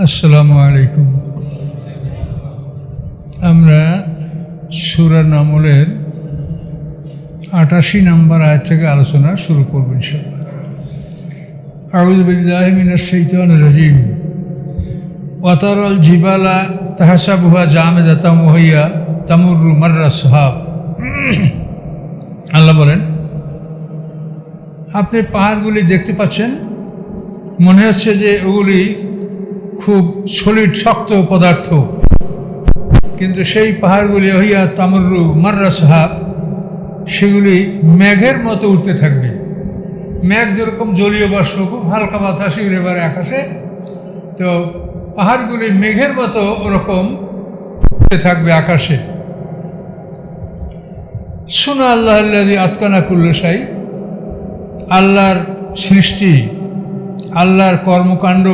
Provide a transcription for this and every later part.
আসসালামু আলাইকুম। আমরা সুরা নামলের আটাশি নম্বর আয়াত থেকে আলোচনা শুরু করব ইনশাআল্লাহ। আউযুবিল্লাহি মিনাশ শাইতানির রাজিম। ওয়াতারাল জিবালা তাহাসাবুহা জামেদাতাম ওহিয়া তামুরু মাররা সাহাব। আল্লাহ বলেন, আপনি পাহাড়গুলি দেখতে পাচ্ছেন, মনে হচ্ছে যে ওগুলি খুব সলিড শক্ত পদার্থ। কিন্তু সেই পাহাড়গুলি হইয়া তামরু মাররা সাহাব সেগুলি মেঘের মতো উঠতে থাকবে। মেঘ যেরকম জলীয় বাষ্প, খুব হালকা বাতাসে বেড়ে আকাশে। তো পাহাড়গুলি মেঘের মতো ওরকম উঠতে থাকবে আকাশে। শোনো আল্লাহ আল্লাহ আতকানা কুল্লসাই আল্লাহর সৃষ্টি, আল্লাহর কর্মকাণ্ড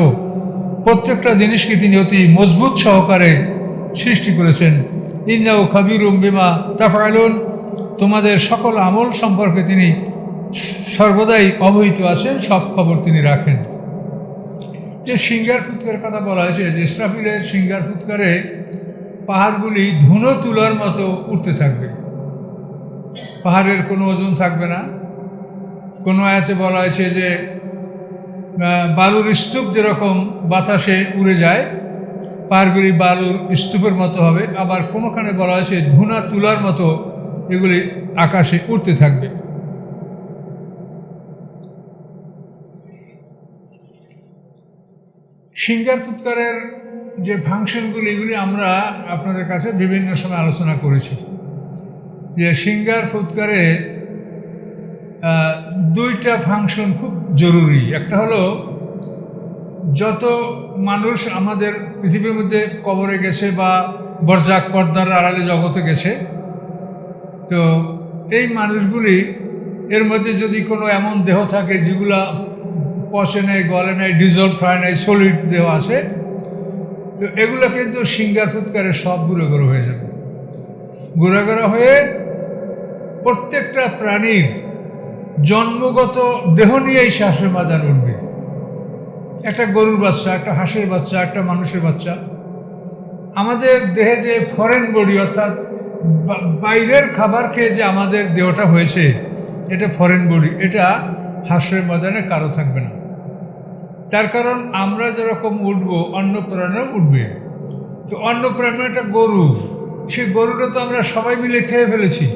প্রত্যেকটা জিনিসকে তিনি অতি মজবুত সহকারে সৃষ্টি করেছেন। ইন্দাও খাবিরুম বিমা তাফায়লুন তোমাদের সকল আমল সম্পর্কে তিনি সর্বদাই অবহিত আছেন, সব খবর তিনি রাখেন। যে সিঙ্গার ফুৎকার কথা বলা হয়েছে, যে ইসরাফিলের সিঙ্গার ফুৎকারে পাহাড়গুলি ধুনো তুলার মতো উঠতে থাকবে। পাহাড়ের কোনো ওজন থাকবে না। কোনো আয়াতে বলা হয়েছে যে বালুর স্তূপ যেরকম বাতাসে উড়ে যায় পাহাড়গুলি বালুর স্তূপের মতো হবে। আবার কোনোখানে বলা হয়েছে, ধুনা তুলার মতো এগুলি আকাশে উড়তে থাকবে। সিঙ্গার ফুৎকারের যে ফাংশনগুলি, এগুলি আমরা আপনাদের কাছে বিভিন্ন সময় আলোচনা করেছি। যে সিঙ্গার ফুৎকারে দুইটা ফাংশন খুব জরুরি। একটা হলো, যত মানুষ আমাদের পৃথিবীর মধ্যে কবরে গেছে বা বরজাক পর্দার আড়ালে জগতে গেছে, তো এই মানুষগুলি, এর মধ্যে যদি কোনো এমন দেহ থাকে যেগুলা পচে নেই, গলে নেই ডিজলভ হয় নাই সলিড দেহ আছে, তো এগুলো কিন্তু সিঙ্গার ফুৎকারে সব গুঁড়ো গুঁড়ো হয়ে যাবে। গুঁড়ো গুঁড়ো হয়ে প্রত্যেকটা প্রাণীর জন্মগত দেহ নিয়েই শ্বাসের মাদান উঠবে। একটা গরুর বাচ্চা, একটা হাঁসের বাচ্চা, একটা মানুষের বাচ্চা। আমাদের দেহে যে ফরেন বডি অর্থাৎ বাইরের খাবার খেয়ে যে আমাদের দেহটা হয়েছে, এটা ফরেন বডি এটা হাঁসের ময়দানে কারও থাকবে না। তার কারণ আমরা যেরকম উঠবো অন্য প্রাণেও উঠবে। তো অন্য প্রাণী একটা গরু, সেই গরুটা তো আমরা সবাই মিলে খেয়ে ফেলেছি।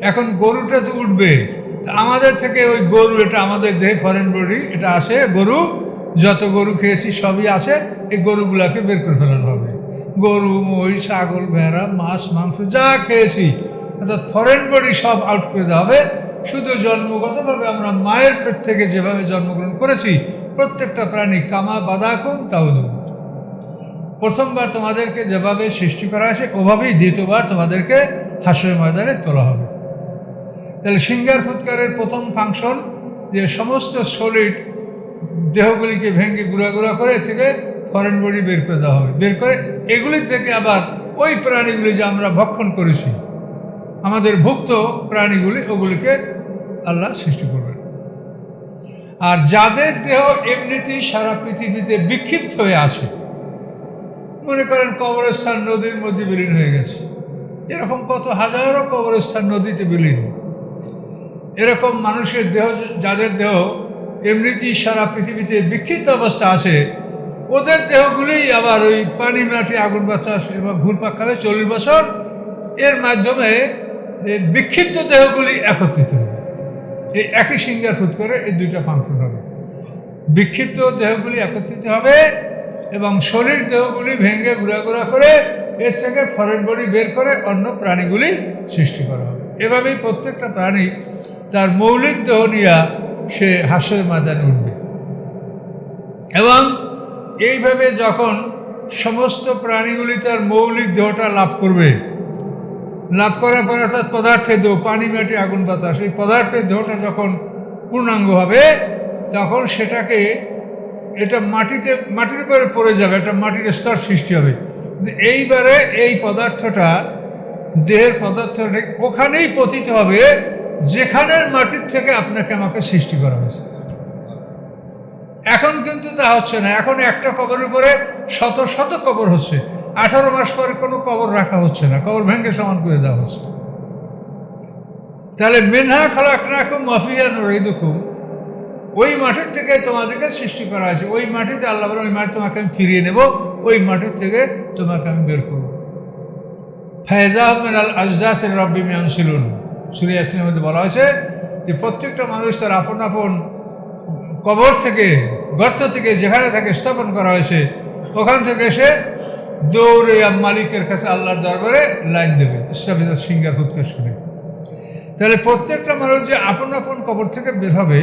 এখন গরুটা তো উঠবে আমাদের থেকে ওই গরু, এটা আমাদের দেহে ফরেন বডি এটা আসে, গরু, যত গরু খেয়েছি সবই আসে, এই গরুগুলাকে বের করে ফেলানো হবে। গরু, মহিষ, ছাগল, ভেড়া, মাছ, মাংস, যা খেয়েছি, অর্থাৎ ফরেন বডি সব আউট করে দেওয়া হবে। শুধু জন্মগতভাবে আমরা মায়ের পেট থেকে যেভাবে জন্মগ্রহণ করেছি, প্রত্যেকটা প্রাণী কামা বাদাকুম তাও প্রথমবার তোমাদেরকে যেভাবে সৃষ্টি করা আছে ওভাবেই দ্বিতীয়বার তোমাদেরকে হাসের ময়দানে তোলা হবে। তাহলে সিঙ্গার ফুৎকারের প্রথম ফাংশন যে সমস্ত সলিড দেহগুলিকে ভেঙে গুঁড়া গুঁড়া করে থেকে ফরেন বডি বের করে দেওয়া হবে। বের করে এগুলির থেকে আবার ওই প্রাণীগুলি যে আমরা ভক্ষণ করেছি, আমাদের ভুক্ত প্রাণীগুলি, ওগুলিকে আল্লাহ সৃষ্টি করবেন। আর যাদের দেহ এমনিতেই সারা পৃথিবীতে বিক্ষিপ্ত হয়ে আছে, মনে করেন কবরস্থান নদীর মধ্যে বিলীন হয়ে গেছে, এরকম কত হাজারো কবরস্থান নদীতে বিলীন। এরকম মানুষের দেহ, যাদের দেহ এমনিতেই সারা পৃথিবীতে বিক্ষিপ্ত অবস্থা আছে, ওদের দেহগুলোই আবার ওই পানি মাটি, আগুন বাতাস এবং ঘুরপাক খাবে চল্লিশ বছর। এর মাধ্যমে বিক্ষিপ্ত দেহগুলি একত্রিত হবে। এই একই সিঙ্গার ফুট করে এই দুইটা ফাংশন হবে। বিক্ষিপ্ত দেহগুলি একত্রিত হবে এবং শরীর দেহগুলি ভেঙে ঘুরা ঘুরা করে এর থেকে ফরেন বডি বের করে অন্য প্রাণীগুলি সৃষ্টি করা হবে। এভাবেই প্রত্যেকটা প্রাণী তার মৌলিক দেহ নিয়ে সে হাসের ময়দানে উঠবে। এবং এইভাবে যখন সমস্ত প্রাণীগুলি তার মৌলিক দেহটা লাভ করবে, লাভ করার পর অর্থাৎ পদার্থের দেহ, পানি, মাটি, আগুন, বাতাস, এই পদার্থের দেহটা যখন পূর্ণাঙ্গ হবে, তখন সেটাকে এটা মাটিতে, মাটির উপরে পড়ে যাবে, একটা মাটির স্তর সৃষ্টি হবে। এইবারে এই পদার্থটা, দেহের পদার্থটা ওখানেই পতিত হবে যেখানের মাটির থেকে আপনাকে আমাকে সৃষ্টি করা হয়েছে। এখন কিন্তু তা হচ্ছে না। এখন একটা কবরের উপরে শত শত কবর হচ্ছে। আঠারো মাস পরে কোনো কবর রাখা হচ্ছে না। কবর ভেঙে সমান করে দেওয়া হচ্ছে। তাহলে মেনহা খালাকনাকুম মাফিয়া নুরাইদুকুম ওই মাটির থেকে তোমাদেরকে সৃষ্টি করা হয়েছে। ওই মাটিতে আল্লাহ বলেন, ওই মাটি তোমাকে আমি ফিরিয়ে নেব। ওই মাটির থেকে তোমাকে আমি বের করব। ফায়জা আহমেদ আল আজদাসের রব্বি সুরি আসলিমের মধ্যে বলা হয়েছে যে প্রত্যেকটা মানুষ তার আপন আপন কবর থেকে, গর্ত থেকে যেখানে তাকে স্থাপন করা হয়েছে, ওখান থেকে এসে দৌড়ে মালিকের কাছে আল্লাহর দরবারে লাইন দেবে। ইসলামিক সিঙ্গার হুৎকার শুনে। তাহলে প্রত্যেকটা মানুষ যে আপন আপন কবর থেকে বের হবে,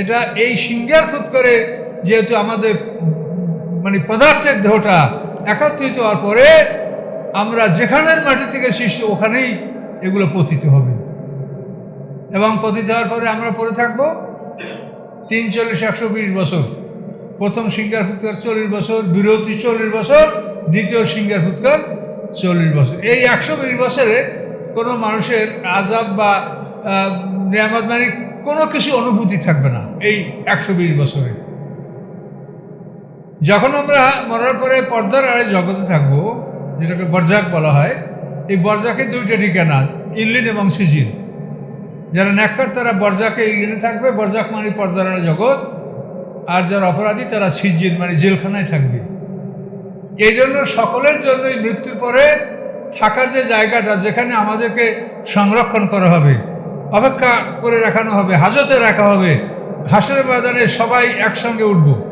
এটা এই সিঙ্গার ফুট করে যেহেতু আমাদের মানে পদার্থের দেহটা একত্রিত হওয়ার পরে আমরা যেখানের মাটি থেকে শিষ্য ওখানেই এগুলো পতিত হবে। এবং পতিত হওয়ার পরে আমরা পড়ে থাকব তিন চল্লিশ একশো বিশ বছর। প্রথম সিঙ্গার ফুৎকার চল্লিশ বছর বিরতি চল্লিশ বছর, দ্বিতীয় সিঙ্গার ফুৎকার চল্লিশ বছর। এই একশো বিশ বছরে কোনো মানুষের আজাব বা নিয়ামত মানে কোনো কিছু অনুভূতি থাকবে না এই একশো বিশ বছরে। যখন আমরা মরার পরে পর্দার আড়ে জগতে থাকব, যেটাকে বরজাক বলা হয়, এই বরজাকে দুইটা ঠিকানা ইল্লিন এবং সিজিন যারা ন্যাক্কার, তারা বরজাকে ইল্লিনে থাকবে। বরজাক মানে পর্দার জগৎ। আর যারা অপরাধী, তারা সিজিন মানে জেলখানায় থাকবে। এই জন্য সকলের জন্যই মৃত্যুর পরে থাকার যে জায়গাটা, যেখানে আমাদেরকে সংরক্ষণ করা হবে, অপেক্ষা করে রাখানো হবে, হাজতে রাখা হবে হাসের ময়দানে সবাই একসঙ্গে উঠব।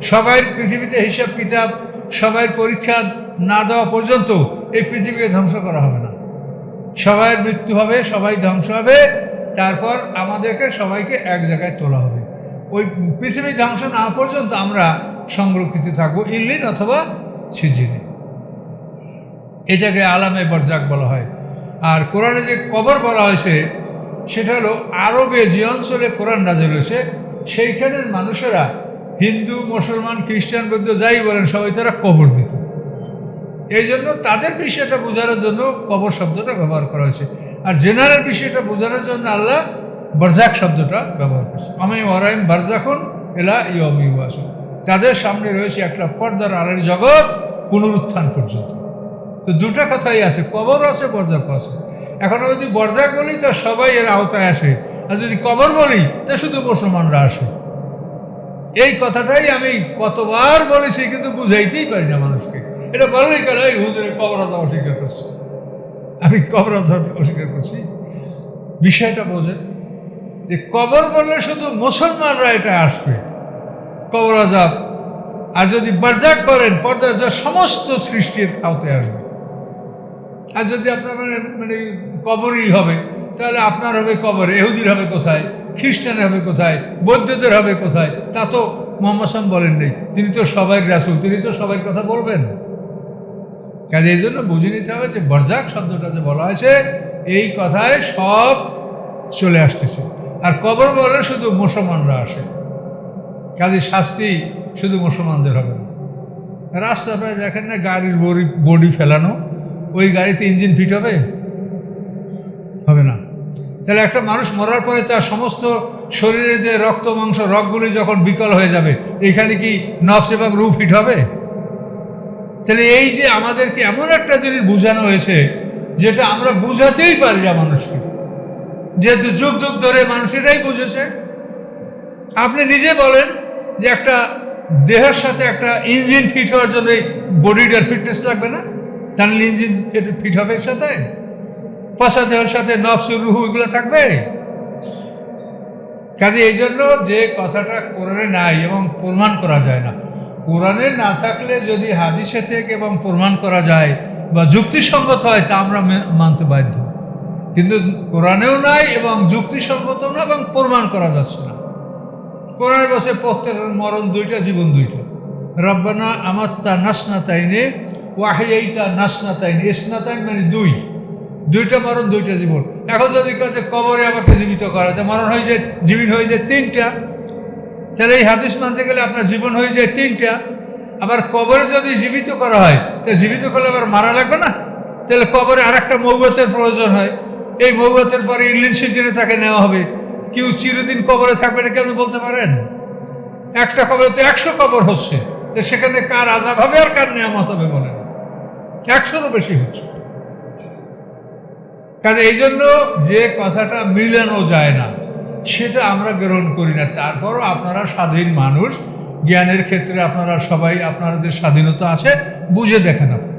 সবাই পৃথিবীতে হিসাব কিতাব, সবাই পরীক্ষা না দেওয়া পর্যন্ত এই পৃথিবীকে ধ্বংস করা হবে না। সবাইয়ের মৃত্যু হবে, সবাই ধ্বংস হবে। তারপর আমাদেরকে সবাইকে এক জায়গায় তোলা হবে। ওই পৃথিবী ধ্বংস না পর্যন্ত আমরা সংরক্ষিত থাকব ইল্লিন অথবা সিজিনে। এটাকে আলামে বরজাক বলা হয়। আর কোরআনে যে কবর বলা হয়েছে, সেটা হলো আরবে যে অঞ্চলে কোরআন নাজিল হয়েছে, সেইখানের মানুষেরা হিন্দু, মুসলমান, খ্রিস্টান, বৌদ্ধ, যাই বলেন, সবাই তারা কবর দিত। এই জন্য তাদের বিষয়টা বোঝানোর জন্য কবর শব্দটা ব্যবহার করা হয়েছে। আর জেনারেল বিষয়টা বোঝানোর জন্য আল্লাহ বরজাক শব্দটা ব্যবহার করছে। আমি ওরাইম বারজাকুন এলা ইয়ম ইউয়াসুন তাদের সামনে রয়েছে একটা পর্দার আলের জগৎ পুনরুত্থান পর্যন্ত। তো দুটো কথাই আছে, কবর আছে, বরজাক আছে। এখন যদি বরজাক বলি, তো সবাই এর আওতায় আসে। আর যদি কবর বলি, তা শুধু মুসলমানরা আসে। এই কথাটাই আমি কতবার বলেছি, কিন্তু বুঝাইতেই পারি না মানুষকে। এটা বললেই কেন, এই হুজুরে কবর আজাব অস্বীকার করছে। আমি কবর আজাব অস্বীকার করছি। বিষয়টা বোঝেন যে কবর বললে শুধু মুসলমানরা এটা আসবে। কবর আজাব। আর যদি বরজাক করেন পর্দা সমস্ত সৃষ্টির আওতায় আসবে। আর যদি আপনার মানে মানে কবরই হবে, তাহলে আপনার হবে কবর এহুদির হবে কোথায়, খ্রিস্টানের হবে কোথায়, বৌদ্ধদের হবে কোথায়, তা তো মোহাম্মদ বলেন নেই। তিনি তো সবাই রাসুল, তিনি তো সবার কথা বলবেন। কাজে এই জন্য বুঝে নিতে হবে যে বরজাক শব্দটা যে বলা হয়েছে, এই কথায় সব চলে আসতেছে। আর কবর বলে শুধু মুসলমানরা আসে। কাজে শাস্তি শুধু মুসলমানদের হবে না। রাস্তা প্রায় দেখেন না, গাড়ির বডি বডি ফেলানো। ওই গাড়িতে ইঞ্জিন ফিট হবে? হবে না। তাহলে একটা মানুষ মরার পরে তার সমস্ত শরীরে যে রক্ত, মাংস, রগগুলি যখন বিকল হয়ে যাবে, এখানে কি নফস এবং রু ফিট হবে? তাহলে এই যে আমাদেরকে এমন একটা জিনিস বোঝানো হয়েছে, যেটা আমরা বুঝাতেই পারি না মানুষকে। যেহেতু যুগ যুগ ধরে মানুষ এটাই বুঝেছে। আপনি নিজে বলেন যে একটা দেহের সাথে একটা ইঞ্জিন ফিট হওয়ার জন্য এই বডিটার ফিটনেস লাগবে না? তাহলে ইঞ্জিন এটা ফিট হবে এর সাথে? পশা দেহের সাথে নফস রুহু এগুলো থাকবে? কাজে এই জন্য যে কথাটা কোরআনে নাই এবং প্রমাণ করা যায় না। কোরআনে না থাকলে যদি হাদিসে থেকে এবং প্রমাণ করা যায় বা যুক্তিসঙ্গত হয়, তা আমরা মানতে বাধ্য। কিন্তু কোরআনেও নাই এবং যুক্তিসঙ্গত না এবং প্রমাণ করা যাচ্ছে না। কোরআনে বসে প্রত্যেকের মরণ দুইটা, জীবন দুইটা। রব্বানা আমার তা নাসনা তাইনে ওয়াহিয়াইতা নাসনা তাইনে ইসনা তাইন মানে দুই। দুইটা মরণ, দুইটা জীবন। এখন যদি কাছে কবরে আমাকে জীবিত করা যায় মরণ হয়ে যায় জীবন হয়ে যায় তিনটা। তাহলে এই হাদিস মানতে গেলে আপনার জীবন হয়ে যায় তিনটা। আবার কবরে যদি জীবিত করা হয়, তো জীবিত করলে আবার মারা লাগবে না? তাহলে কবরে আর একটা মৌগতের প্রয়োজন হয়। এই মৌগতের পরে ইংলিশ সিজনে তাকে নেওয়া হবে। কেউ চিরদিন কবরে থাকবে না কেন বলতে পারেন? একটা কবরে তো একশো কবর হচ্ছে। তো সেখানে কার আজাব হবে আর কার নিয়ামত হবে বলেন? একশোরও বেশি হচ্ছে। কাজে এই জন্য যে কথাটা মিলানো যায় না। সেটা আমরা গ্রহণ করি না। তারপরও আপনারা স্বাধীন মানুষ। জ্ঞানের ক্ষেত্রে আপনারা সবাই আপনাদের স্বাধীনতা আছে। বুঝে দেখেন আপনারা।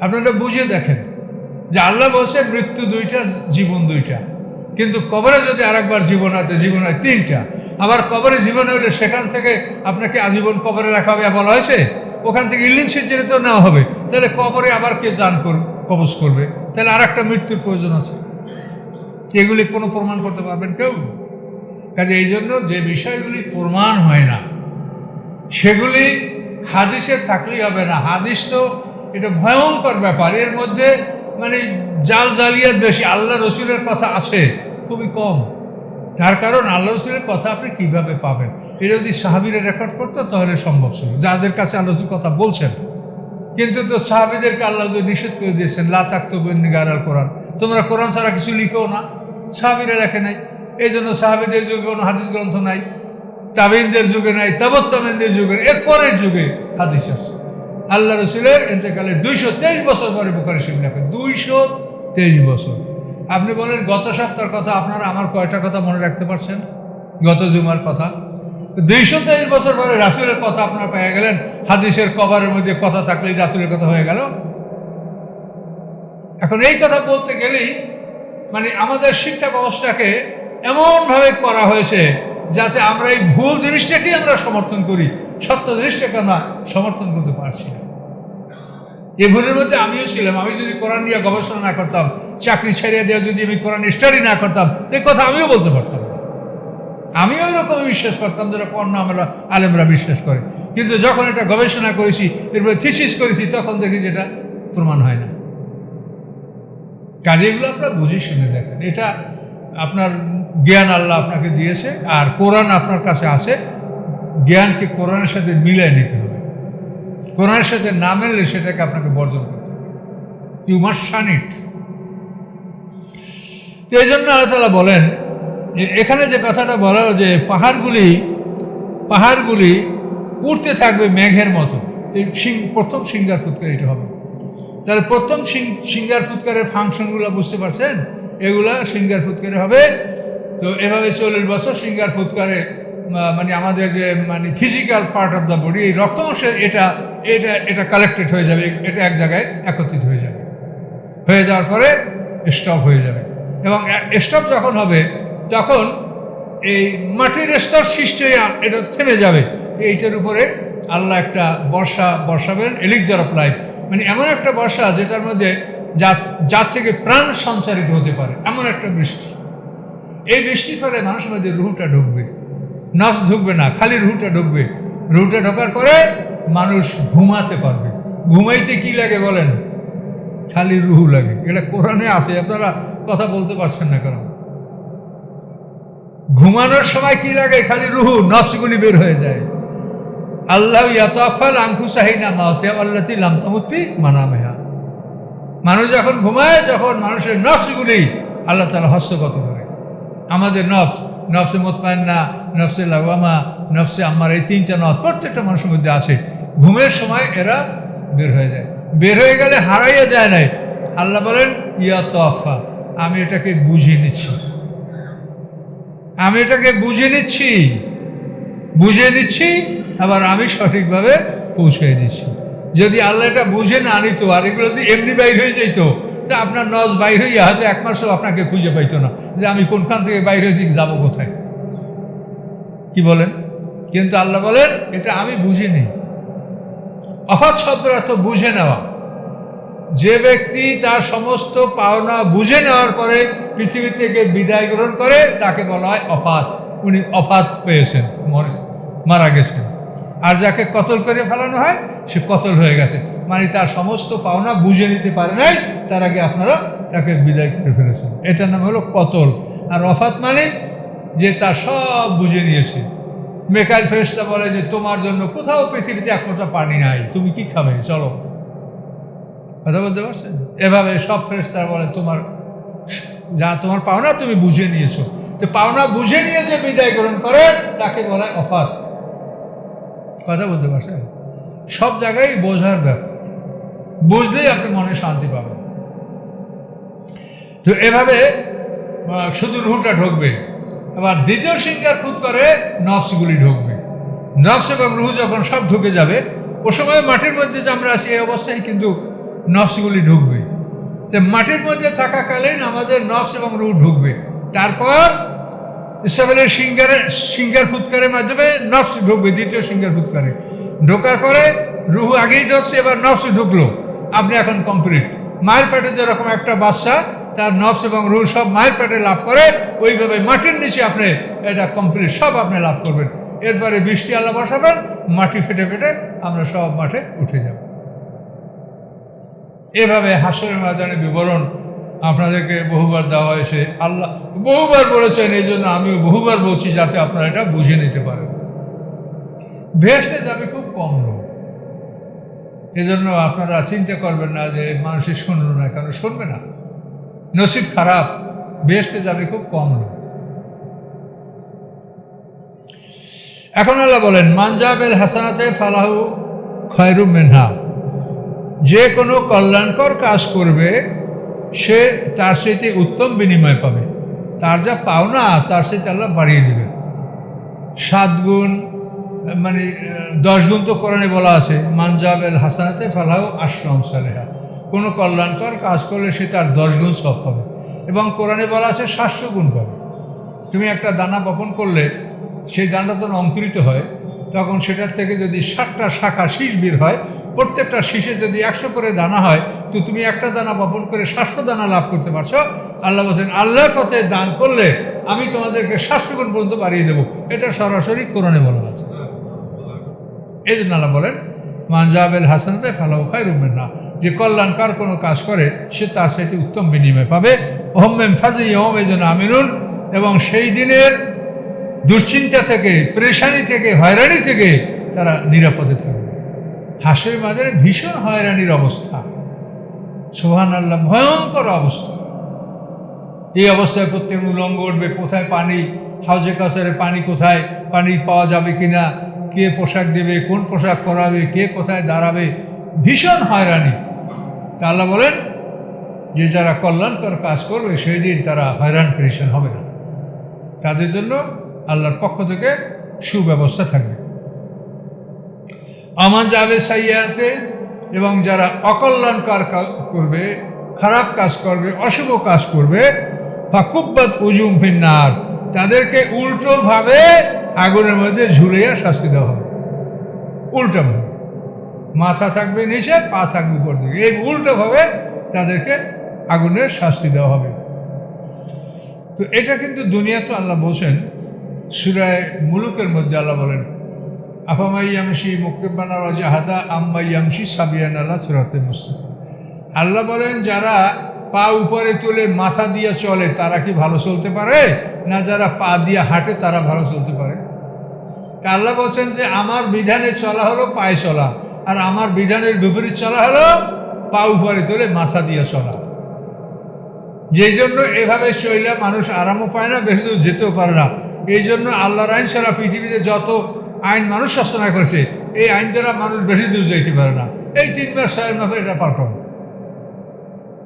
আপনারা বুঝে দেখেন যে আল্লাহ বলছে, মৃত্যু দুইটা, জীবন দুইটা। কিন্তু কবরে যদি আরেকবার জীবন তো জীবন হয় তিনটা। আবার কবরে জীবন হলে সেখান থেকে আপনাকে আজীবন কবরে রাখা হবে বলা হয়েছে। ওখান থেকে ইলিন সিজ্জিরে তো নেওয়া হবে। তাহলে কবরে আবার কে যান কবজ করবে? তাহলে আর একটা মৃত্যুর প্রয়োজন আছে। এগুলি কোনো প্রমাণ করতে পারবেন কেউ? কাজে এই জন্য যে বিষয়গুলি প্রমাণ হয় না, সেগুলি হাদিসে থাকলেই হবে না। হাদিস তো এটা ভয়ঙ্কর ব্যাপার। এর মধ্যে মানে জাল জালিয়াত বেশি। আল্লাহ রসুলের কথা আছে, খুবই কম। তার কারণ আল্লাহ রসুলের কথা আপনি কীভাবে পাবেন? এটা যদি সাহাবিরা রেকর্ড করতো, তাহলে সম্ভব ছিল। যাদের কাছে আল্লাহ রসুল কথা বলছেন। কিন্তু তো সাহাবিদেরকে আল্লাহ নিষেধ করে দিয়েছেন লাতাক্তবিগার আল কোরআন। তোমরা কোরআন ছাড়া কিছু লিখেও না। সাহাবিরা লেখে নাই। এই জন্য সাহাবিদের যুগে কোনো হাদিস গ্রন্থ নাই, তাবিনদের যুগে নাই, তাবত্তামিনদের যুগে এর পরের যুগে হাদিস আছে। আল্লাহ রসুলের এতেকালে দুইশো তেইশ বছর পরে বুখারি শিব লেখেন, দুইশো তেইশ বছর। আপনি বলেন, গত সপ্তাহের কথা আপনারা আমার কয়টা কথা মনে রাখতে পারছেন? গত জুমার কথা। দুইশো তেইশ বছর পরে রাসুলের কথা আপনারা পেয়ে গেলেন, হাদিসের কভারের মধ্যে কথা থাকলেই রাসুলের কথা হয়ে গেল। এখন এই কথা বলতে গেলেই মানে আমাদের শিক্ষা ব্যবস্থাকে এমনভাবে করা হয়েছে যাতে আমরা এই ভুল জিনিসটাকেই আমরা সমর্থন করি, সত্য জিনিসটাকে আমরা সমর্থন করতে পারছি না। এই ভুলের মধ্যে আমিও ছিলাম। আমি যদি কোরআন নিয়ে গবেষণা না করতাম, চাকরি ছাড়িয়ে দেওয়া যদি আমি কোরআন স্টাডি না করতাম, তো কথা আমিও বলতে পারতাম না। আমিও ওইরকমই বিশ্বাস করতাম যারা কর্ণ আমরা আলেমরা বিশ্বাস করে। কিন্তু যখন এটা গবেষণা করেছি, এরপরে থিসিস করেছি, তখন দেখি যেটা প্রমাণ হয় না। কাজে এগুলো আপনার বুঝে শুনে দেখেন। এটা আপনার জ্ঞান আল্লাহ আপনাকে দিয়েছে, আর কোরআন আপনার কাছে আছে। জ্ঞানকে কোরআনের সাথে মিলিয়ে নিতে হবে। কোরআনের সাথে না মেললে সেটাকে আপনাকে বর্জন করতে হবে। ইউ মাস্ট শান ইট তো এই জন্য আল্লাহ তালা বলেন যে, এখানে যে কথাটা বলা যে, পাহাড়গুলি পাহাড়গুলি উঠতে থাকবে মেঘের মতো। এই প্রথম সিঙ্গার ফুৎকার এটা হবে। তাহলে প্রথম সিঙ্গার ফুৎকারের ফাংশনগুলো বুঝতে পারছেন? এগুলা সিঙ্গার ফুৎকারে হবে। তো এভাবে চল্লিশ বছর সিঙ্গার ফুৎকারে মানে আমাদের যে মানে physical part of the body এই রক্তমাংসে এটা এটা এটা কালেক্টেড হয়ে যাবে, এটা এক জায়গায় একত্রিত হয়ে যাবে। হয়ে যাওয়ার পরে স্টপ হয়ে যাবে। এবং স্টপ যখন হবে, তখন এই মাটির স্তর সৃষ্টি এটা থেমে যাবে। এইটার উপরে আল্লাহ একটা বর্ষা বর্ষাবেন এলিকজার অফ লাইফ মানে এমন একটা বর্ষা যেটার মধ্যে যা যার থেকে প্রাণ সঞ্চারিত হতে পারে, এমন একটা বৃষ্টি। এই বৃষ্টির ফলে মানুষের মধ্যে রুহুটা ঢুকবে নফ ঢুকবে না, খালি রুহুটা ঢুকবে। রুহুটা ঢোকার পরে মানুষ ঘুমাতে পারবে। ঘুমাইতে কি লাগে বলেন? খালি রুহু লাগে। এটা কোরআনে আছে, আপনারা কথা বলতে পারছেন না কারণ ঘুমানোর সময় কি লাগে? খালি রুহু, নফসগুলি বের হয়ে যায়। আল্লাহ ইয়াতাফাল আঙ্কু সাহিনা মাওতে আল্লাতি লামতামুত্তি মানামেহা। মানুষ যখন ঘুমায় তখন মানুষের নফসগুলি আল্লাহ তালা হস্তগত করে। আমাদের নফস, নফসে মোতমান্না নফসে লাগামা নফসে আমার এই তিনটা নফস প্রত্যেকটা মানুষের মধ্যে আছে। ঘুমের সময় এরা বের হয়ে যায়। বের হয়ে গেলে হারাইয়া যায় নাই। আল্লাহ বলেন ইয়া তোয়াফা আমি এটাকে বুঝিয়ে নিচ্ছি। আমি এটাকে বুঝে নিচ্ছি। বুঝে নিচ্ছি আবার আমি সঠিকভাবে পৌঁছে দিচ্ছি। যদি আল্লাহ এটা বুঝে না নিত, আর এগুলো যদি এমনি বাইর হয়ে যেত তা আপনার নজ বাইর হইয়া হয়তো এক মাসও আপনাকে খুঁজে পাইতো না, যে আমি কোনখান থেকে বাইর হয়েছি, যাব কোথায়। কি বলেন? কিন্তু আল্লাহ বলেন, এটা আমি বুঝিনি। অফাত শব্দের অর্থ বুঝে নেওয়া। যে ব্যক্তি তার সমস্ত পাওনা বুঝে নেওয়ার পরে পৃথিবী থেকে বিদায় গ্রহণ করে, তাকে বলা হয় অফাত। উনি অফাত পেয়েছেন, মারা গেছেন। আর যাকে কতল করে ফেলানো হয়, সে কতল হয়ে গেছে। মানে তার সমস্ত পাওনা বুঝে নিতে পারে নাই, তার আগে আপনারা তাকে বিদায় করে ফেলেছেন। এটার নাম হলো কতল। আর অফাত মানে যে তার সব বুঝে নিয়েছে। মেকাইল ফেরেস্তা বলে যে, তোমার জন্য কোথাও পৃথিবীতে এক ফোঁটা পানি নাই, তুমি কি খাবে? চলো। কথা বলতে পারছেন? এভাবে সব ফেরেস্তারা বলে, তোমার, যা তোমার পাওনা তুমি বুঝে নিয়েছো। যে পাওনা বুঝে নিয়ে যে বিদায় গ্রহণ করে, তাকে বলা হয় কথা বলতে পারছেন? সব জায়গায় বোঝার ব্যাপার। বুঝলেই আপনি মনে শান্তি পাবেন। তো এভাবে শুধু রুহুটা ঢুকবে। এবার দ্বিতীয় সিংহার খুদ করে নফসগুলি ঢুকবে। নফস এবং রুহু যখন সব ঢুকে যাবে, ও সময় মাটির মধ্যে যে আমরা আছি, এই অবস্থায় কিন্তু নফসগুলি ঢুকবে। তো মাটির মধ্যে থাকাকালীন আমাদের নফস এবং রুহ ঢুকবে। তারপর ইসরাফেলের সিঙ্গারের সিঙ্গার ফুৎকারের মাধ্যমে নফস ঢুকবে, দ্বিতীয় সিঙ্গার ফুৎকারে। ঢোকার পরে রুহু আগেই ঢুকছে, এবার নফস ঢুকলো। আপনি এখন কমপ্লিট মায়ের পেটে যেরকম একটা বাচ্চা, তার নফস এবং রুহু সব মায়ের পেটে লাভ করে, ওইভাবে মাটির নিচে আপনি এটা কমপ্লিট সব আপনি লাভ করবেন। এরপরে বৃষ্টি আল্লাহ বসাবেন, মাটি ফেটে ফেটে আমরা সব মাঠে উঠে যাব। এভাবে হাসরের ময়দানে বিবরণ আপনাদেরকে বহুবার দেওয়া হয়েছে। আল্লাহ বহুবার বলেছেন এই জন্য আমিও বহুবার বলছি যাতে আপনারা এটা বুঝে নিতে পারেন। ভেসতে যাবে খুব কম লোক। এজন্য আপনারা চিন্তা করবেন না যে মানুষই শুনল না কারণ শুনবে না। নসিব খারাপ, ভেসতে যাবে খুব কম লোক। এখন আল্লাহ বলেন মানজাবেল হাসানাতে ফালাহু খয়রু মেনহা। যে কোনো কল্যাণকর কাজ করবে সে তার সাথে উত্তম বিনিময় পাবে। তার যা পাওনা, তার সাথে আল্লাহ বাড়িয়ে দেবে। সাত গুণ মানে দশ গুণ তো কোরআনে বলা আছে মানজাবেল হাসানাতে ফালাহু আশ্রম সালেহা। কোনো কল্যাণকর কাজ করলে সে তার দশ গুণ সব পাবে। এবং কোরআনে বলা আছে সাতশো গুণ পাবে। তুমি একটা দানা বপন করলে, সেই দানাটা যখন অঙ্কুরিত হয়, তখন সেটার থেকে যদি ষাটটা শাখা শীষ বের হয়, প্রত্যেকটা শীষে যদি একশো করে দানা হয় তো তুমি একটা দানা বপন করে সাতশো দানা লাভ করতে পারছ। আল্লাহ বলছেন, আল্লাহর পথে দান করলে আমি তোমাদেরকে সাতশো গুণ পর্যন্ত বাড়িয়ে দেবো। এটা সরাসরি কোরআনে বলা আছে। এই জন্য আল্লাহ বলেন মানজাবেল হাসানাতে ফালাও খাই রুমেন না যে কল্যাণকার কোনো কাজ করে, সে তার সাথে উত্তম বিনিময় পাবে। ওহমেম ফাজি ওহম এই জন্য আমিনুন। এবং সেই দিনের দুশ্চিন্তা থেকে, পরেশানি থেকে, হয়রানি থেকে তারা নিরাপদে থাকবে। হাসের মাদের ভীষণ হয়রানির অবস্থা। সোহান আল্লাহ ভয়ঙ্কর অবস্থা। এই অবস্থায় প্রত্যেক উলঙ্গ উঠবে, কোথায় পানি, হাউজে কাছারে পানি কোথায়, পানি পাওয়া যাবে কিনা, কে পোশাক দেবে, কোন পোশাক করাবে কে কোথায় দাঁড়াবে, ভীষণ হয়রানি। আল্লাহ বলেন, যে যারা কল্যাণকর কাজ করবে, সেই দিন তারা হয়রান, পরিশান হবে না। তাদের জন্য আল্লাহর পক্ষ থেকে সুব্যবস্থা থাকবে। আমান যাবে সাইয়াতে এবং যারা অকল্যাণকর করবে, খারাপ কাজ করবে, অশুভ কাজ করবে বা কুব্বাত উজুম ফিন্নার, তাদেরকে উল্টোভাবে আগুনের মধ্যে ঝুলিয়ে শাস্তি দেওয়া হবে। উল্টোভাবে মাথা থাকবে নিচে, পা থাকবে উপর দিকে। এই উল্টোভাবে তাদেরকে আগুনের শাস্তি দেওয়া হবে। তো এটা কিন্তু দুনিয়া তো আল্লাহ বলছেন, সুরায় মুলুকের মধ্যে আল্লাহ বলেন আফামাইয়ামসি মুক্তিবানা রাজা হাদা আম্মাইয়ামসি সাবিয়ান আল্লাহ সিরাতে মুস্তাকিম। আল্লাহ বলেন, যারা পা উপরে তুলে মাথা দিয়ে চলে, তারা কি ভালো চলতে পারে? না যারা পা দিয়ে হাঁটে, তারা ভালো চলতে পারে? তা আল্লাহ বলছেন যে, আমার বিধানে চলা হলো পায়ে চলা, আর আমার বিধানের বিপরীত চলা হলো পা উপরে তুলে মাথা দিয়ে চলা। যেই জন্য এভাবে চইলে মানুষ আরামও পায় না, বেশি দূর যেতেও পারে না। এই জন্য আল্লাহর আইন ছাড়া পৃথিবীতে যত আইন মানুষ শাসনা করেছে। এই আইন দ্বারা মানুষ বেশি দূর যাইতে পারে না। এই তিন মাস ছয় মাসে এটা পাল্টানো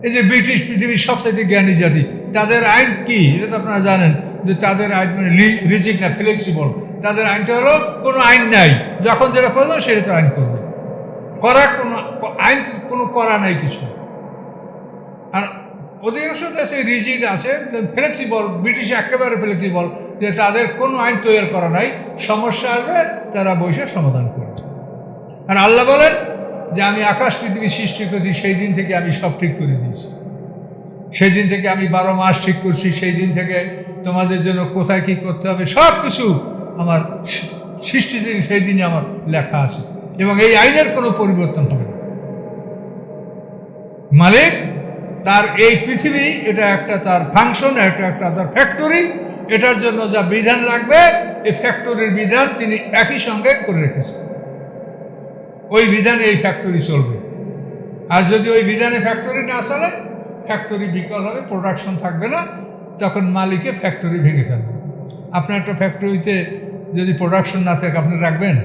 এই যে ব্রিটিশ পৃথিবীর সবচাইতে জ্ঞানী জাতি, তাদের আইন কি? এটা তো আপনারা জানেন যে তাদের আইন মানে রিজিক না ফ্লেক্সিবল। তাদের আইনটা হলো কোনো আইন নাই। যখন যেটা প্রয়োজন সেটা তো আইন করবে। করা কোনো, আইন কোনো করা নাই কিছু। অধিকাংশ দেশে রিজিড আছে ফ্লেক্সিবল ব্রিটিশ একেবারে ফ্লেক্সিবল যে তাদের কোনো আইন তৈরি করা নাই, সমস্যা আসবে, তারা বসে সমাধান করবে। আর আল্লাহ বলেন যে, আমি আকাশ পৃথিবী সৃষ্টি করেছি, সেই দিন থেকে আমি সব ঠিক করে দিয়েছি। সেই দিন থেকে আমি বারো মাস ঠিক করছি, সেই দিন থেকে তোমাদের জন্য কোথায় কি করতে হবে, সব কিছু আমার সৃষ্টি থেকে সেই দিনে আমার লেখা আছে। এবং এই আইনের কোনো পরিবর্তন হবে না। মালিক তার এই পৃথিবী, এটা একটা তার ফাংশন এটা একটা তার ফ্যাক্টরি এটার জন্য যা বিধান লাগবে, এই ফ্যাক্টরির বিধান তিনি একই সঙ্গে করে রেখেছেন। ওই বিধানে এই ফ্যাক্টরি চলবে। আর যদি ওই বিধানে ফ্যাক্টরি না চলে ফ্যাক্টরি বিকল হবে প্রোডাকশন থাকবে না, তখন মালিকে ফ্যাক্টরি ভেঙে ফেলবে। আপনার একটা ফ্যাক্টরিতে যদি প্রোডাকশন না থাকে, আপনি রাখবেন?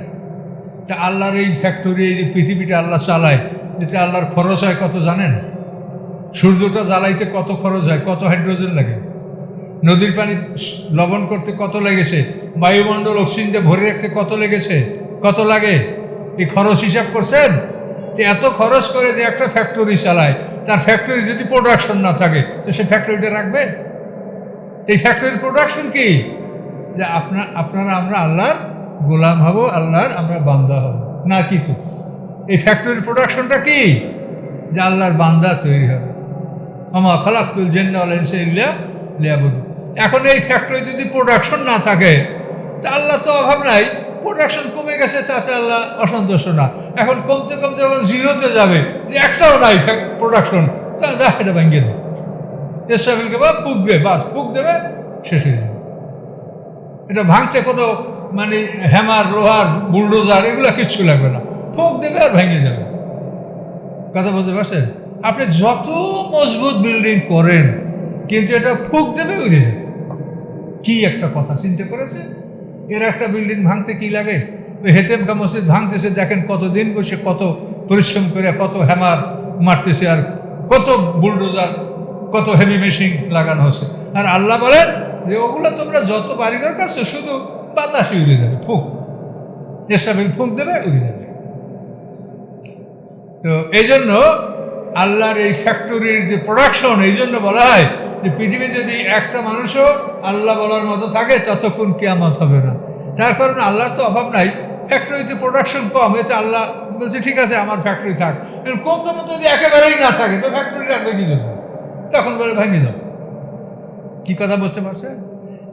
তা আল্লাহর এই ফ্যাক্টরি এই যে পৃথিবীটা আল্লাহ চালায় যেটা আল্লাহর খরচ হয় কত জানেন? সূর্যটা জ্বালাইতে কত খরচ হয়, কত হাইড্রোজেন লাগে? নদীর পানি লবণ করতে কত লেগেছে? বায়ুমণ্ডল অক্সিজেন ভরে রাখতে কত লেগেছে? কত লাগে? এই খরচ হিসাব করছেন? যে এত খরচ করে যে একটা ফ্যাক্টরি চালায়, তার ফ্যাক্টরি যদি প্রোডাকশন না থাকে, তো সে ফ্যাক্টরিটা রাখবে? এই ফ্যাক্টরির প্রোডাকশন কি? যে আপনার আপনারা আমরা আল্লাহর গোলাম হব, আল্লাহর আমরা বান্দা হব, না কিছু। এই ফ্যাক্টরির প্রোডাকশনটা কি? যে আল্লাহর বান্দা তৈরি হবে। আমা খালাকুল জেন্না লিয়াবুদু। এখন এই ফ্যাক্টরি যদি প্রোডাকশন না থাকে, তা আল্লাহ তো অভাব নাই। প্রোডাকশন কমে গেছে, তাতে আল্লাহ অসন্তুষ্ট না। এখন কমতে কমতে যখন জিরোতে যাবে, যে একটাও নাই প্রোডাকশন তা যা এটা ভেঙে দেয় এসরাফিলকে বা ফুক দেবে বাস, ফুক দেবে, শেষ হয়ে যাবে। এটা ভাঙতে কোনো মানে হ্যামার লোহার বুলডোজার এগুলো কিচ্ছু লাগবে না। ফুক দেবে আর ভেঙে যাবে। কথা বুঝতে পারছেন? আপনি যত মজবুত বিল্ডিং করেন, কিন্তু এটা ফুক দেবে উড়ে যাবে কি একটা কথা চিন্তা করেছে এর একটা বিল্ডিং ভাঙতে কি লাগে? ওই হেতেমকা মসজিদ ভাঙতেছে, দেখেন কত দিন বসে কত পরিশ্রম করে, কত হ্যামার মারতেছে আর কত বুলডোজার কত হেভি মেশিন লাগানো হচ্ছে। আর আল্লাহ বলেন যে, ওগুলো তোমরা যত বাড়িঘর করছ, শুধু বাতাসে উড়ে যাবে, ফুক। এসাবিল ফুক দেবে, উড়ে যাবে। তো এই জন্য আল্লাহর এই ফ্যাক্টরির যে প্রোডাকশন এই জন্য বলা হয় যে পৃথিবী যদি একটা মানুষও আল্লাহ বলার মতো থাকে, ততক্ষণ কেয়ামত হবে না। তার কারণে আল্লাহর তো অভাব নাই। ফ্যাক্টরিতে প্রোডাকশন কম, এতে আল্লাহ বলছে, ঠিক আছে, আমার ফ্যাক্টরি থাক। তো যদি একেবারেই না থাকে, তো ফ্যাক্টরি রাখবে কি জন্য? তখন বলে, ভেঙে দাও। কি কথা বুঝতে পারছেন?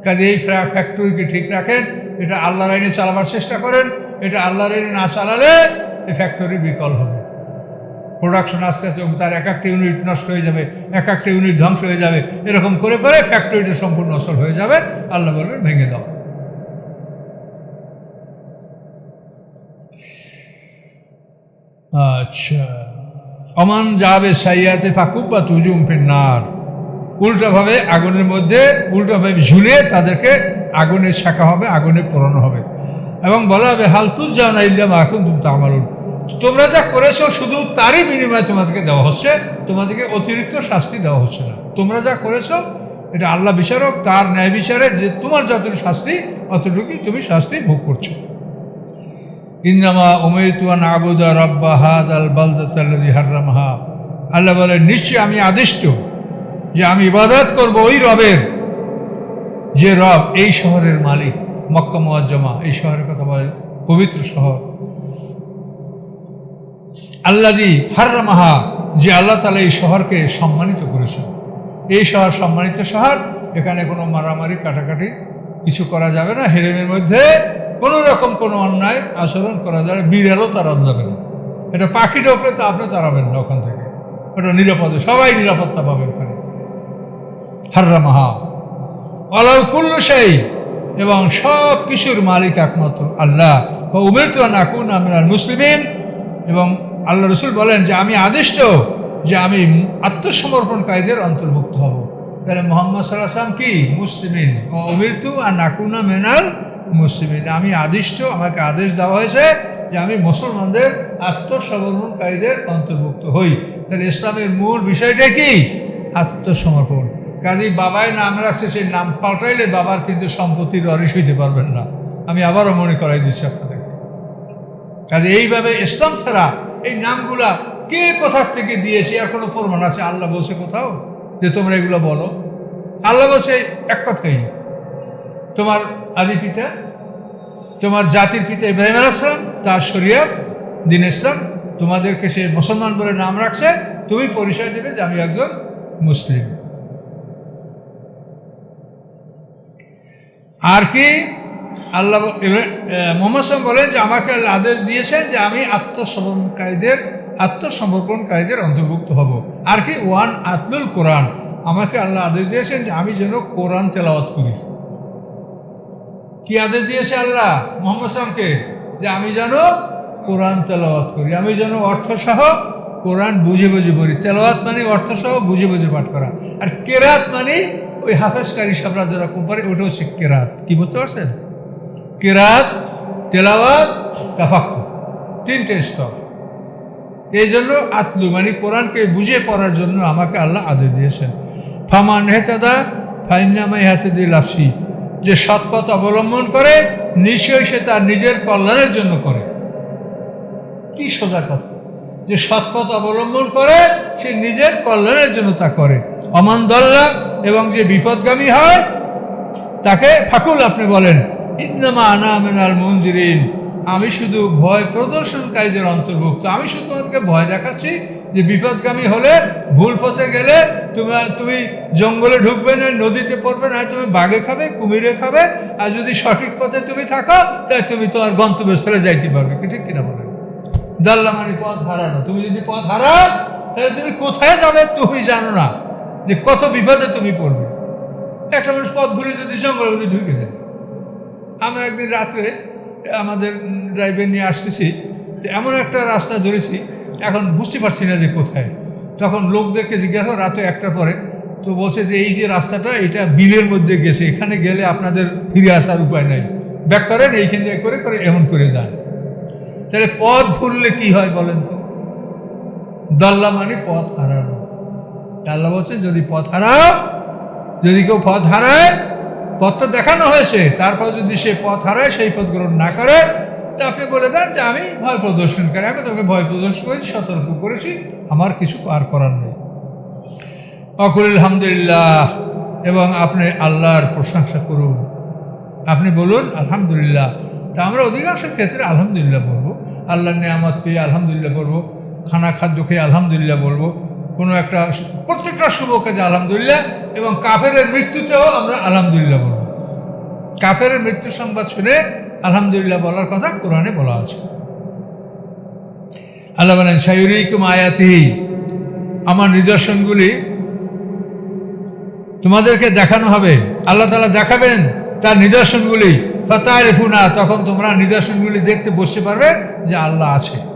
কাজে এই ফ্যাক্টরিকে ঠিক রাখেন, এটা আল্লাহর আইনে চালাবার চেষ্টা করেন, এটা আল্লাহর আইনে না চালালে এই ফ্যাক্টরি বিকল হবে। প্রোডাকশন আস্তে আস্তে তার এক একটা ইউনিট নষ্ট হয়ে যাবে, এক একটা ইউনিট ধ্বংস হয়ে যাবে, এরকম করে করে ফ্যাক্টরিটা সম্পূর্ণ অসল হয়ে যাবে, আল্লাহ বলবেন ভেঙে দাও। আচ্ছা অমান যাবে সাইয়াতে ফাকুব বা তুজুম ফেন্নার। উল্টাভাবে আগুনের মধ্যে উল্টাভাবে ঝুলে তাদেরকে আগুনে শাখা হবে, আগুনে পোড়ানো হবে। এবং বলা হবে হালতুল যাও না ইল্লাম এখন তুমি তামালুন। তোমরা যা করেছ, শুধু তারই বিনিময়ে তোমাদেরকে দেওয়া হচ্ছে। তোমাদেরকে অতিরিক্ত শাস্তি দেওয়া হচ্ছে না। তোমরা যা করেছ, এটা আল্লাহ বিচারক, তার ন্যায় বিচারে যে তোমার যতটুকু শাস্তি, অতটুকুই তুমি শাস্তি ভোগ করছ। ইন্নামা উমের তুয়ান আবুদা রব্বা হাজ আল বালদাতি হার্রামহা। আল্লাহ বলে, নিশ্চয়ই আমি আদিষ্ট যে আমি ইবাদত করব ওই রবের। যে রব এই শহরের মালিক, মক্কা মোয়াজ্জমা এই শহরের কথা বলে, পবিত্র শহর। আল্লাজি হার্রামাহা, যে আল্লাহ তালা এই শহরকে সম্মানিত করেছেন। এই শহর সম্মানিত শহর, এখানে কোনো মারামারি, কাটাকাটি কিছু করা যাবে না। হেরেমের মধ্যে কোনো রকম কোনো অন্যায় আচরণ করা যাবে বিড়ালও তারা যাবে না। এটা পাখিটা উপরে তো আপনি তাড়াবেন না ওখান থেকে। ওটা নিরাপদে, সবাই নিরাপত্তা পাবে ওখানে। হার্রামাহা অলাউ কুল্লু সেই এবং সব কিছুর মালিক একমাত্র আল্লাহ। বা উমের তো নাকুন আমিনার মুসলিমিন, এবং আল্লাহ রসুল বলেন যে আমি আদিষ্ট যে আমি আত্মসমর্পণকারীদের অন্তর্ভুক্ত হব। তাহলে মোহাম্মদ সাল্লাহাম কি? মুসলিমিন। ও অমৃত্যু আর নাকুনা মেনাল মুসলিমিন। আমি আদিষ্ট আমাকে আদেশ দেওয়া হয়েছে যে আমি মুসলমানদের আত্মসমর্পণকারীদের অন্তর্ভুক্ত হই। তাহলে ইসলামের মূল বিষয়টা কি? আত্মসমর্পণ। কাজী বাবায় নাম রাখছে, সেই নাম পাল্টাইলে বাবার কিন্তু সম্পত্তির অরিস হইতে পারবেন না। আমি আবারও মনে করাই দিচ্ছি আপনাদেরকে। কাজে এইভাবে ইসলাম ছাড়া এই নামগুলা কে কোথার থেকে দিয়েছে? আর কোনো প্রমাণ আছে? আল্লাহ বসে কোথাও? যে তোমরা এগুলো বলো। আল্লাহ বসে এক কথাই। তোমার আদি পিতা, তোমার জাতির পিতা ইব্রাহিম আলাইসলাম তার শরিয়ত, দিন ইসলাম, তোমাদেরকে সে মুসলমান বলে নাম রাখছে। তুমি পরিচয় দেবে যে আমি একজন মুসলিম। আর কি? আল্লাহ মোহাম্মদ বলেন যে আমাকে আদেশ দিয়েছেন যে আমি আত্মসমর্পণকারীদের আত্মসমর্পণকারীদের অন্তর্ভুক্ত হব। আর কি? ওয়ান আতলুল কোরআন। আমাকে আল্লাহ আদেশ দিয়েছেন যে আমি যেন কোরআন তেলাওয়াত করি। কি আদেশ দিয়েছে আল্লাহ মোহাম্মদ সামকে যে আমি যেন কোরআন তেলাওয়াত করি। আমি যেন অর্থসহ কোরআন বুঝে বুঝে পড়ি। তেলাওয়াত মানে অর্থসহ বুঝে বুঝে পাঠ করা। আর কেরাত মানে ওই হাফেজকারী সাবরা যেরকম পারে ওটা হচ্ছে কেরাত। কি বুঝতে পারছেন? কেরাত, তেলাওয়াত তাফাক্কু তিনটে স্তর। এই জন্য আতলু মানে কোরআনকে বুঝে পড়ার জন্য আমাকে আল্লাহ আদেশ দিয়েছেন। ফামান হেতাদা ফাইনামাই হাতে দিয়ে লাফসি। যে সৎপথ অবলম্বন করে, নিশ্চয়ই সে তার নিজের কল্যাণের জন্য করে। কি সোজা কথা। যে সৎপথ অবলম্বন করে, সে নিজের কল্যাণের জন্য তা করে। অমান দল্লা, এবং যে বিপদগামী হয়, তাকে ফাকুল আপনি বলেন। ইন্দামা আনা মঞ্জিরিন আমি শুধু ভয় প্রদর্শনকারীদের অন্তর্ভুক্ত। আমি শুধু তোমাদেরকে ভয় দেখাচ্ছি যে বিপদগামী হলে ভুল পথে গেলে তুমি তুমি জঙ্গলে ঢুকবে না, নদীতে পড়বে না, তুমি বাঘে খাবে, কুমিরে খাবে, আর যদি সঠিক পথে তুমি থাকো, তাই তুমি তোমার গন্তব্যস্থলে যাইতে পারবে। কি ঠিক কিনা বলেন? দাল্লা মানে পথ হারানো তুমি যদি পথ হারাও, তাহলে তুমি কোথায় যাবে তুমি জানো না যে কত বিপদে তুমি পড়বে। একটা মানুষ পথ ঘুরে যদি জঙ্গলের মধ্যে ঢুকে যায় আমরা একদিন রাত্রে আমাদের ড্রাইভে নিয়ে আসতেছি তো এমন একটা রাস্তা ধরেছি, এখন বুঝতে পারছি না যে কোথায়। তখন লোকদেরকে জিজ্ঞাসা রাতে একটার পরে, তো বলছে যে এই যে রাস্তাটা, এটা বিলের মধ্যে গেছে, এখানে গেলে আপনাদের ফিরে আসার উপায় নাই। ব্যাক করেন, এইখান থেকে করে করে এমন করে যান। তাহলে পথ ভুললে কি হয় বলেন তো? দল্লা মানে পথ হারানো। আল্লাহ বলছে, যদি পথ হারাও, যদি কেউ পথ হারায় পথটা দেখানো হয়েছে, তারপর যদি সে পথ হারায়, সেই পথ গ্রহণ না করে, তা আপনি বলে দেন যে আমি ভয় প্রদর্শন করি। আমি তোমাকে ভয় প্রদর্শন করেছি, সতর্ক করেছি, আমার কিছু আর করার নেই। অকুল আলহামদুলিল্লাহ, এবং আপনি আল্লাহর প্রশংসা করুন। আপনি বলুন, আলহামদুলিল্লাহ। তা আমরা অধিকাংশ ক্ষেত্রে আলহামদুলিল্লাহ বলব। আল্লাহর নিয়ামত পেয়ে আলহামদুলিল্লাহ বলব। খানা খাদ্য খেয়ে আলহামদুলিল্লাহ বলব। কোনো একটা প্রত্যেকটা শুভ কাজে আলহামদুলিল্লাহ এবং কাফের মৃত্যুতেও আমরা আলহামদুলিল্লাহ বলব। কাফের মৃত্যু সংবাদ শুনে আলহামদুলিল্লাহ বলার কথা কোরআনে বলা আছে। আল্লাহ বলেন সায়ুরিকুম আয়াতি আমার নিদর্শনগুলি তোমাদেরকে দেখানো হবে। আল্লাহ তালা দেখাবেন তার নিদর্শনগুলি। ফাতায় না তখন তোমরা নিদর্শনগুলি দেখতে বসতে পারবে যে আল্লাহ আছে।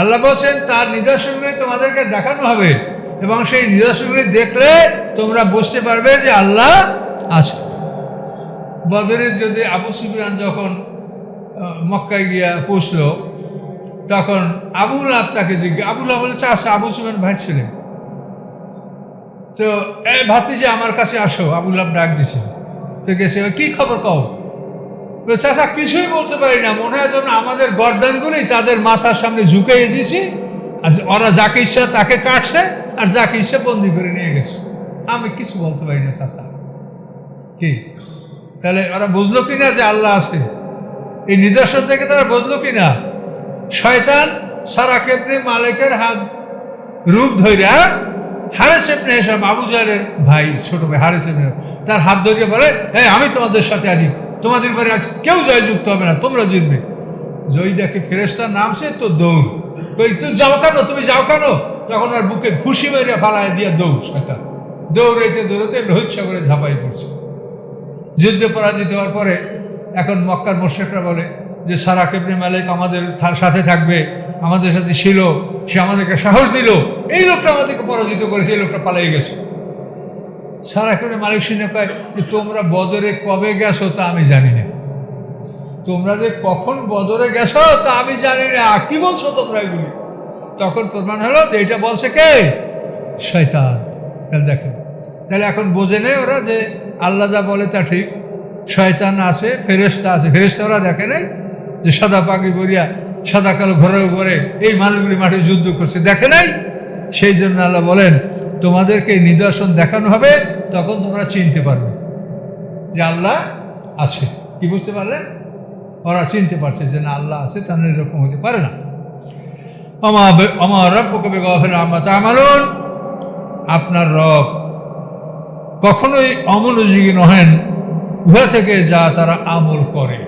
আল্লাহ বলছেন, তার নিদর্শনগুলি তোমাদেরকে দেখানো হবে এবং সেই নিদর্শনগুলি দেখলে তোমরা বুঝতে পারবে যে আল্লাহ আছে। বদরের যদি আবু সুফিয়ান যখন মক্কায় গিয়া পৌঁছল, তখন আবুল আব তাকে জিজ্ঞেস আবুল্লাহ বলেছে আসো আবু সুফিয়ান ভাই ছিলেন তো, এ ভাতিজি, আমার কাছে আসো। আবুল্লাহ ডাক দিছে। তো গেছে, কি খবর কও? চাচা, কিছুই বলতে পারি না। মনে হয় যেন আমাদের গর্দানগুলি তাদের মাথার সামনে ঝুঁকিয়ে দিয়েছি। আর ওরা যাকে ইচ্ছা তাকে কাটছে আর যাকে ইচ্ছা বন্দি করে নিয়ে গেছে। আমি কিছু বলতে পারি না, চাচা। কি? তাহলে ওরা বুঝলো কি না যে আল্লাহ আছে? এই নিদর্শন থেকে তারা বুঝলো কি না? শয়তান সারা কেপনে মালিকের হাত রূপ ধইরা হারেস এপনে এসব আবু জাহেলের ভাই, ছোট ভাই হারেস এপনে তার হাত ধরিয়ে বলে হ্যাঁ আমি তোমাদের সাথে আছি। তোমাদের বাড়ি আজ কেউ জয়যুক্ত হবে না, তোমরা জিতবে। জয় দেখে ফেরেস্তার নামছে তো দৌড়। ওই তুই যাও কেন? তুমি যাও কেন? তখন আর বুকে খুশি মেরে ফালায় দিয়ে দৌড়, শয়তান। দৌড়াইতে দৌড়াতে রোহিত সাগরে ঝাঁপাই পড়ছে। যুদ্ধে পরাজিত হওয়ার পরে এখন মক্কার মোর্শেকরা বলে যে সারা কেবনে মালিক আমাদের সাথে থাকবে, আমাদের সাথে ছিল, সে আমাদেরকে সাহস দিল। এই লোকটা আমাদেরকে পরাজিত করেছে, এই লোকটা পালিয়ে গেছে। সারা কেবনে মালিক শুনে কয় যে, তোমরা বদরে কবে গেছো তা আমি জানি না। তোমরা যে কখন বদরে গেছো তা আমি জানি না। কি বলছো তোমরা এগুলি? তখন প্রমাণ হলো যে, এটা বলছে কে? শয়তান। তাহলে দেখেন, তাহলে এখন বোঝে নেই ওরা যে আল্লাহ যা বলে তা ঠিক। শয়তান আছে ফেরেস্তা আছে। ফেরেস্তা ওরা দেখে নাই যে, সাদা পাগড়ি পরিয়া সাদা কালো ঘরের উপরে এই মানুষগুলি মাঠে যুদ্ধ করছে। দেখে নাই? সেই জন্য আল্লাহ বলেন, তোমাদেরকে নিদর্শন দেখানো হবে, তখন তোমরা চিনতে পারবে যে আল্লাহ আছে। কি বুঝতে পারলেন? ওরা চিনতে পারছে যে না, আল্লাহ আছে তাহলে এরকম হতে পারে না। আমার রব কবে গফের আমার তামালুন আপনার রব কখনোই অমনোযোগী নহেন। উহা থেকে যা তারা আমল করে।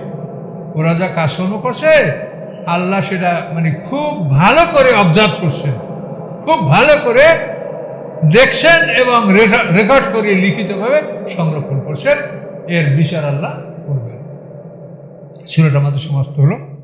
ওরা যা কাজকর্ম করছে, আল্লাহ সেটা মানে খুব ভালো করে অবজার্ভ করছেন খুব ভালো করে দেখছেন এবং রেকর্ড করে লিখিতভাবে সংরক্ষণ করছেন। এর বিচার আল্লাহ করবেন। সুরটা আমাদের সমস্ত হলো।